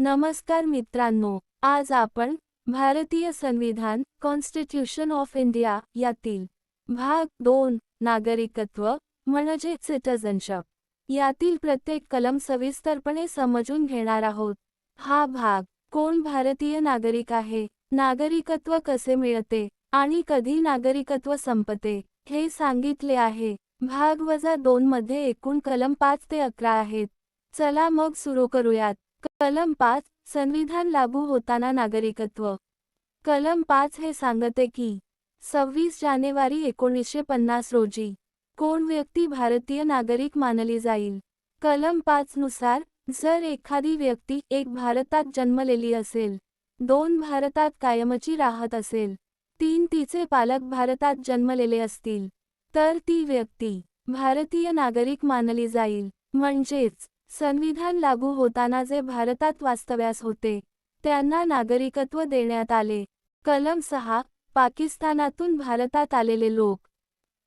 नमस्कार मित्रांनो आज आपण भारतीय संविधान कॉन्स्टिट्यूशन ऑफ इंडिया यातील भाग दोन नागरिकत्व म्हणजे सिटिझनशिप यातील प्रत्येक कलम सविस्तरपणे समजून घेणार आहोत. हा भाग कोण भारतीय नागरिक आहे नागरिकत्व कसे मिळते आणि कधी नागरिकत्व संपते हे सांगितले आहे. भाग वजा दोन मध्ये एकूण कलम पाच ते अकरा आहेत. चला मग सुरू करूयात. कलम पाच संविधान लागू होताना नागरिकत्व. कलम पाच हे सांगते की सव्वीस जानेवारी एकोणीसशे पन्नास रोजी कोण व्यक्ती भारतीय नागरिक मानली जाईल? कलम पाच नुसार जर एखादी व्यक्ती एक भारतात जन्मलेली असेल दोन भारतात कायमची राहत असेल तीन तिचे पालक भारतात जन्मलेले असतील तर ती व्यक्ती भारतीय नागरिक मानली जाईल. म्हणजेच संविधान लागू होताना जे भारतात वास्तव्यास होते त्यांना नागरिकत्व देण्यात आले. कलम सहा पाकिस्तानातून भारतात आलेले लोक.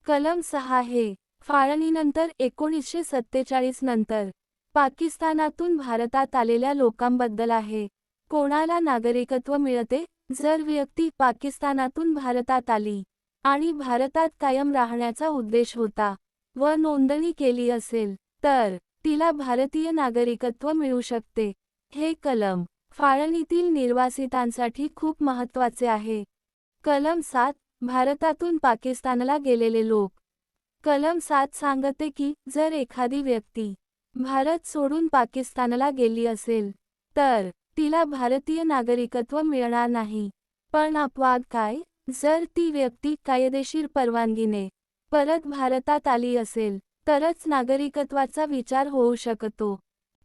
कलम सहा हे फाळणीनंतर एकोणीसशे सत्तेचाळीस नंतर पाकिस्तानातून भारतात आलेल्या लोकांबद्दल आहे. कोणाला नागरिकत्व मिळते जर व्यक्ती पाकिस्तानातून भारतात आली आणि भारतात कायम राहण्याचा उद्देश होता व नोंदणी केली असेल तर तिला भारतीय नागरिकत्व मिळू शकते. हे कलम फाळणीतील निर्वासितांसाठी खूप महत्त्वाचे आहे. कलम सात भारतातून पाकिस्तानला गेलेले लोक. कलम सात सांगते की जर एखादी व्यक्ती भारत सोडून पाकिस्तानला गेली असेल तर तिला भारतीय नागरिकत्व मिळणार नाही. पण अपवाद काय? जर ती व्यक्ती कायदेशीर परवानगीने परत भारतात आली असेल तरच नागरिकत्वाचा विचार होऊ शकतो.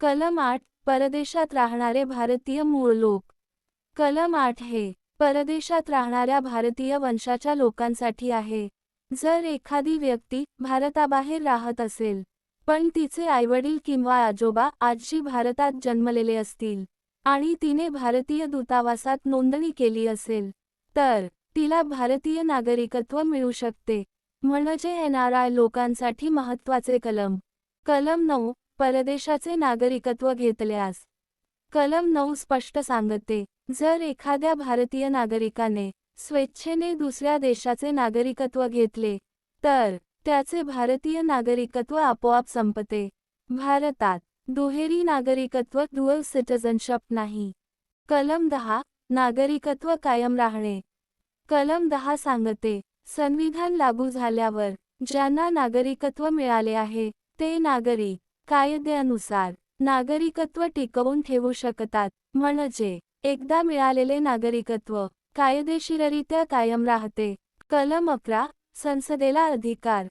कलम आठ परदेशात राहणारे भारतीय मूळ लोक. कलम आठ हे परदेशात राहणाऱ्या भारतीय वंशाच्या लोकांसाठी आहे. जर एखादी व्यक्ती भारताबाहेर राहत असेल पण तिचे आईवडील किंवा आजोबा आजी भारतात जन्मलेले असतील आणि तिने भारतीय दूतावासात नोंदणी केली असेल तर तिला भारतीय नागरिकत्व मिळू शकते. म्हणजे एनआरआय लोकांसाठी महत्त्वाचे कलम. कलम नऊ परदेशाचे नागरिकत्व घेतल्यास. कलम नऊ स्पष्ट सांगते जर एखाद्या भारतीय नागरिकाने स्वेच्छेने दुसऱ्या देशाचे नागरिकत्व घेतले तर त्याचे भारतीय नागरिकत्व आपोआप संपते. भारतात दुहेरी नागरिकत्व डुअल सिटिझनशिप नाही. कलम दहा नागरिकत्व कायम राहणे. कलम दहा सांगते संविधान लागू झाल्यावर ज्यांना नागरिकत्व मिळाले आहे ते नागरिक कायद्यानुसार नागरिकत्व टिकवून ठेवू शकतात. म्हणजे एकदा मिळालेले नागरिकत्व कायदेशीररित्या कायम राहते. कलम अकरा संसदेला अधिकार.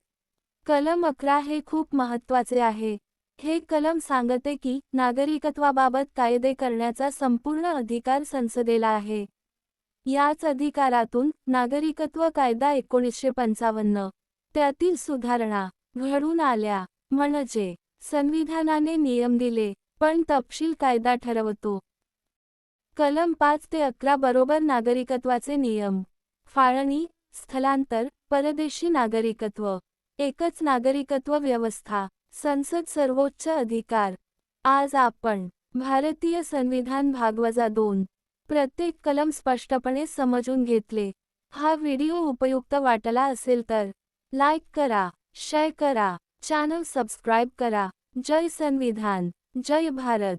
कलम अकरा हे खूप महत्त्वाचे आहे. हे कलम सांगते की नागरिकत्वाबाबत कायदे करण्याचा संपूर्ण अधिकार संसदेला आहे. याच अधिकारातून नागरिकत्व कायदा एकोणीसशे पंचावन्न त्यातील सुधारणा घडून आल्या. म्हणजे संविधानाने नियम दिले पण तपशील कायदा ठरवतो. कलम पाच ते अकरा बरोबर नागरिकत्वाचे नियम. फाळणी स्थलांतर परदेशी नागरिकत्व. एकच नागरिकत्व व्यवस्था. संसद सर्वोच्च अधिकार. आज आपण भारतीय संविधान भागवजा दोन प्रत्येक कलम स्पष्टपणे समजून घेतले. हा व्हिडिओ उपयुक्त वाटला असेल तर लाईक करा शेअर करा चॅनल सबस्क्राईब करा. जय संविधान. जय भारत.